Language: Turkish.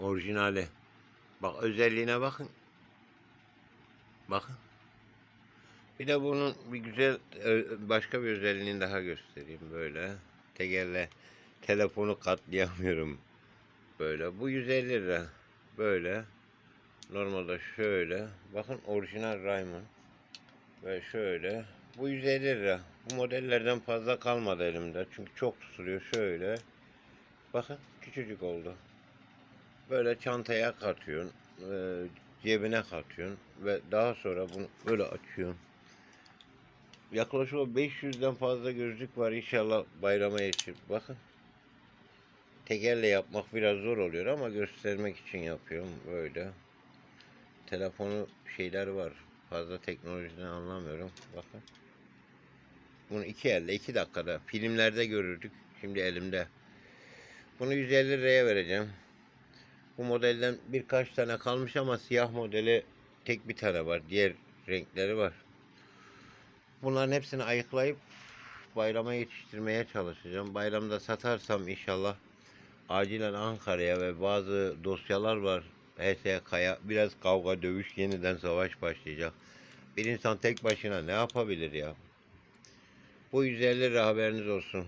Orijinali. Bak özelliğine bakın. Bakın. Bir de bunun bir güzel ö- başka bir özelliğini daha göstereyim böyle. Tekerle telefonu katlayamıyorum. Böyle. Bu 150 lira. Böyle. Normalde şöyle. Bakın orijinal Raymond. Ve şöyle. Bu 150 lira. Bu modellerden fazla kalmadı elimde. Çünkü çok tutuluyor. Şöyle. Bakın küçücük oldu. Böyle çantaya katıyorsun. e, cebine katıyorsun. Ve daha sonra bunu böyle açıyorsun. Yaklaşık o 500'den fazla gözlük var. İnşallah bayrama yetişir. Bakın. Tekerle yapmak biraz zor oluyor ama göstermek için yapıyorum böyle. Telefonu şeyler var. Fazla teknolojiden anlamıyorum. Bakın. Bunu iki elde iki dakikada filmlerde görürdük. Şimdi elimde. Bunu 150 liraya vereceğim. Bu modelden birkaç tane kalmış ama siyah modeli tek bir tane var. Diğer renkleri var. Bunların hepsini ayıklayıp bayrama yetiştirmeye çalışacağım. Bayramda satarsam inşallah acilen Ankara'ya ve bazı dosyalar var. HSK'ya biraz kavga, dövüş, yeniden savaş başlayacak. Bir insan tek başına ne yapabilir ya? Bu 150 lira haberiniz olsun.